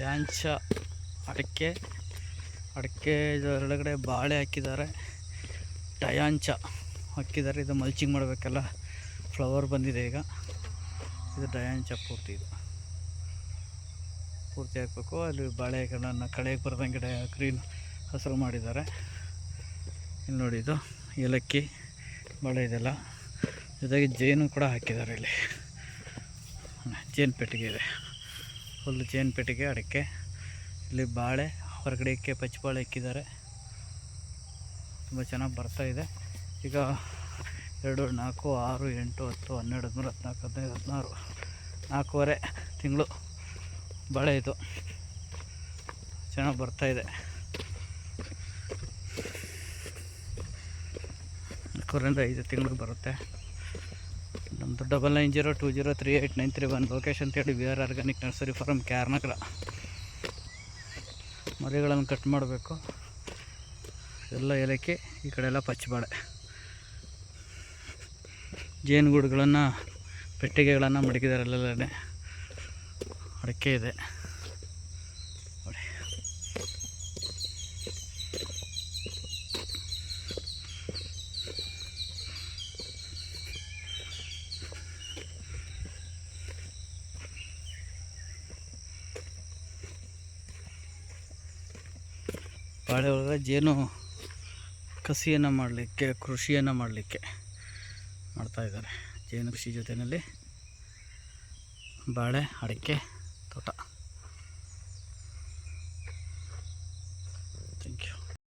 ಡಯಾಂಚ ಅಡಿಕೆ ಅಡಿಕೆ ಇದರೊಳಗಡೆ ಬಾಳೆ ಹಾಕಿದ್ದಾರೆ. ಟಯಾಂಚ ಹಾಕಿದ್ದಾರೆ. ಇದು ಮಲ್ಚಿಂಗ್ ಮಾಡಬೇಕಲ್ಲ ಫ್ಲವರ್ ಬಂದಿದೆ ಈಗ. ಇದು ಡಯಾಂಚ ಪೂರ್ತಿ ಇದು. ಪೂರ್ತಿ ಹಾಕಬೇಕು. ಅಲ್ಲಿ ಬಾಳೆಗಳನ್ನು ಕಳೆಗೆ ಬರ್ದಂಗೆ ಡಯ ಗ್ರೀನ್ ಹಸಿರು ಮಾಡಿದ್ದಾರೆ. ಇಲ್ಲಿ ನೋಡಿ ಇದು, ಏಲಕ್ಕಿ, ಬಾಳೆ ಇದೆಲ್ಲ. ಜೊತೆಗೆ ಜೇನು ಕೂಡ ಹಾಕಿದ್ದಾರೆ ಇಲ್ಲಿ. ಜೇನು ಪೆಟ್ಟಿಗೆ ಇದೆ. ಫುಲ್ ಚೇನ್ ಪೆಟ್ಟಿಗೆ, ಅಡಿಕೆ, ಇಲ್ಲಿ ಬಾಳೆ ಹೊರಗಡೆಕ್ಕೆ ಪಚ್ಚಬಾಳೆ ಇಕ್ಕಿದ್ದಾರೆ. ತುಂಬ ಚೆನ್ನಾಗಿ ಬರ್ತಾ ಇದೆ. ಈಗ ಎರಡು, ನಾಲ್ಕು, ಆರು, ಎಂಟು, ಹತ್ತು, ಹನ್ನೆರಡು, ಹದಿಮೂರು, ಹದಿನಾಲ್ಕು, ಹದಿನೈದು, ಹದಿನಾರು, ನಾಲ್ಕೂವರೆ ತಿಂಗಳು ಬಾಳೆ ಇದು. ಚೆನ್ನಾಗಿ ಬರ್ತಾ ಇದೆ. ನಾಲ್ಕೂವರೆಯಿಂದ ಐದು ತಿಂಗಳು ಬರುತ್ತೆ. Double nine zero two zero three eight nine three one location ಅಂತೇಳಿ we are organic nursery farm ಕ್ಯಾರ್ನಗರ ಮರಿಗಳನ್ನು ಕಟ್ ಮಾಡಬೇಕು. ಎಲ್ಲ ಏಲಕ್ಕಿ, ಈ ಕಡೆ ಎಲ್ಲ ಪಚ್ಚಬಾಳೆ. ಜೇನುಗೂಡುಗಳನ್ನು, ಪೆಟ್ಟಿಗೆಗಳನ್ನು ಮಡಗಿದ್ದಾರೆ ಅಲ್ಲೆಲ್ಲೇ ಅಡಿಕೆ ಇದೆ. ಬಾಳೆ ಒಳಗಡೆ ಜೇನು ಕಸಿಯನ್ನು ಮಾಡಲಿಕ್ಕೆ, ಕೃಷಿಯನ್ನು ಮಾಡಲಿಕ್ಕೆ ಮಾಡ್ತಾ ಇದ್ದಾರೆ. ಜೇನು ಕೃಷಿ ಜೊತೆಯಲ್ಲಿ ಬಾಳೆ, ಅಡಿಕೆ, ತೋಟ.